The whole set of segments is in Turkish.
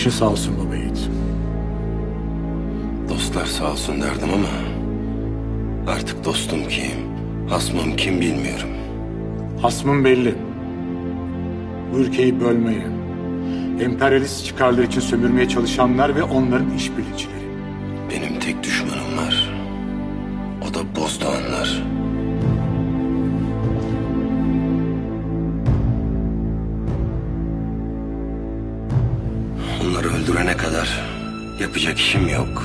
Başın sağ olsun baba yiğit. Dostlar sağ olsun derdim ama artık dostum kim, hasmım kim bilmiyorum. Hasmın belli. Bu ülkeyi bölmeye, emperyalist çıkarlar için sömürmeye çalışanlar ve onların işbirlikçileri. Benim tek düşmanım var. O da Bozdoğanlar. Öldürene kadar yapacak işim yok.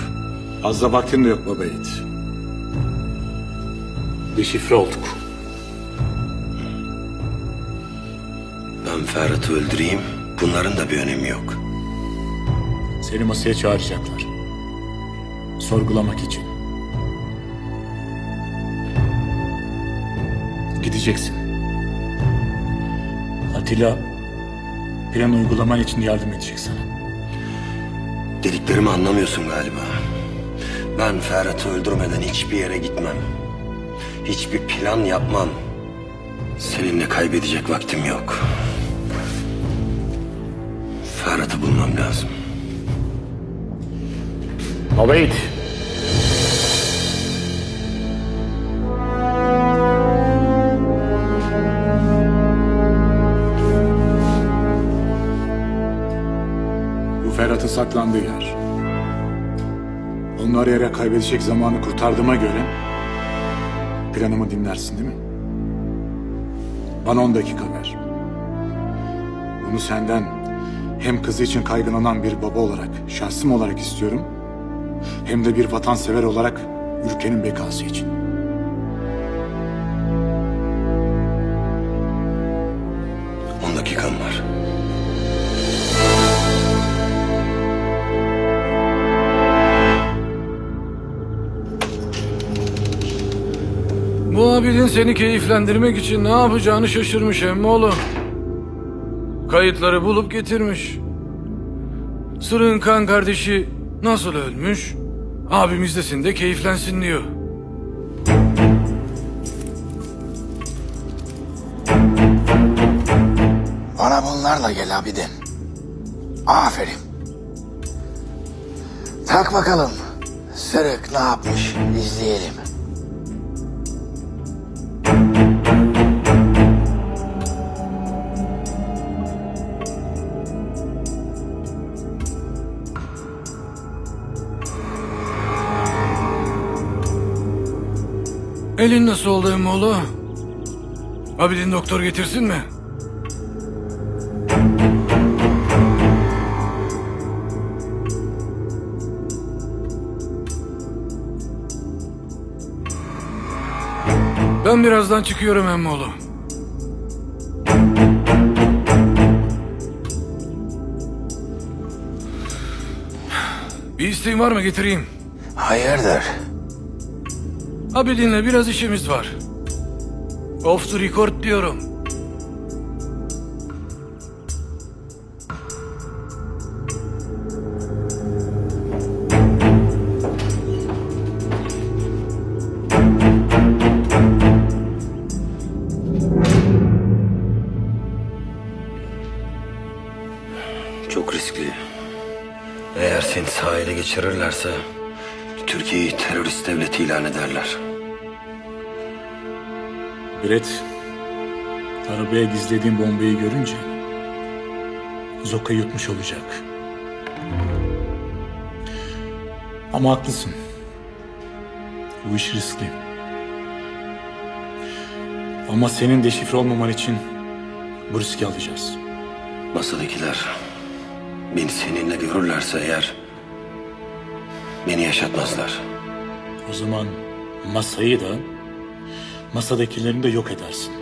Fazla vaktin de yok baba yiğit. Deşifre olduk. Ben Ferhat'ı öldüreyim, bunların da bir önemi yok. Seni masaya çağıracaklar. Sorgulamak için. Gideceksin. Atilla plan uygulaman için yardım edecek sana. Dediklerimi anlamıyorsun galiba. Ben Ferhat'ı öldürmeden hiçbir yere gitmem. Hiçbir plan yapmam. Seninle kaybedecek vaktim yok. Ferhat'ı bulmam lazım. Baba Ferhat'ın saklandığı yer. Onu arayarak kaybedecek zamanı kurtardığıma göre planımı dinlersin değil mi? Bana 10 dakika ver. Bunu senden hem kızı için kaygılanan bir baba olarak, şahsım olarak istiyorum hem de bir vatansever olarak ülkenin bekası için. On dakikan var. Bu abidin seni keyiflendirmek için ne yapacağını şaşırmış emmoğlu. Kayıtları bulup getirmiş. Sırığın kan kardeşi nasıl ölmüş? Abimiz desin de keyiflensin diyor. Bana bunlarla gel abidin. Aferin. Tak bakalım. Sırık ne yapmış izleyelim. Elin nasıl oldu emmoğlu? Abidin doktor getirsin mi? Ben birazdan çıkıyorum emmoğlu. Bir isteğin var mı getireyim? Hayırdır? Abidin'le biraz işimiz var. Off the record diyorum. Çok riskli. Eğer seni sahile geçirirlerse Türkiye'yi terörist devleti ilan ederler. Brett, arabaya gizlediğim bombayı görünce Zoka yutmuş olacak. Ama haklısın. Bu iş riskli. Ama senin deşifre olmaman için bu riski alacağız. Masadakiler beni seninle görürlerse eğer beni yaşatmazlar. O zaman masayı da masadakilerini de yok edersin.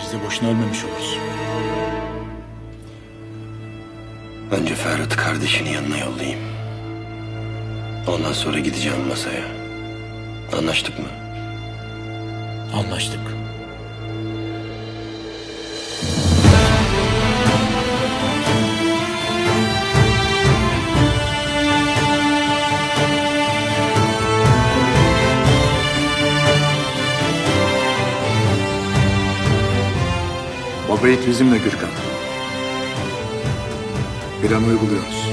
Biz de boşuna ölmemiş oluruz. Önce Ferhat'ı kardeşinin yanına yollayayım. Ondan sonra gideceğim masaya. Anlaştık mı? Anlaştık. Operator bizimle Gürkan. Planı uyguluyoruz.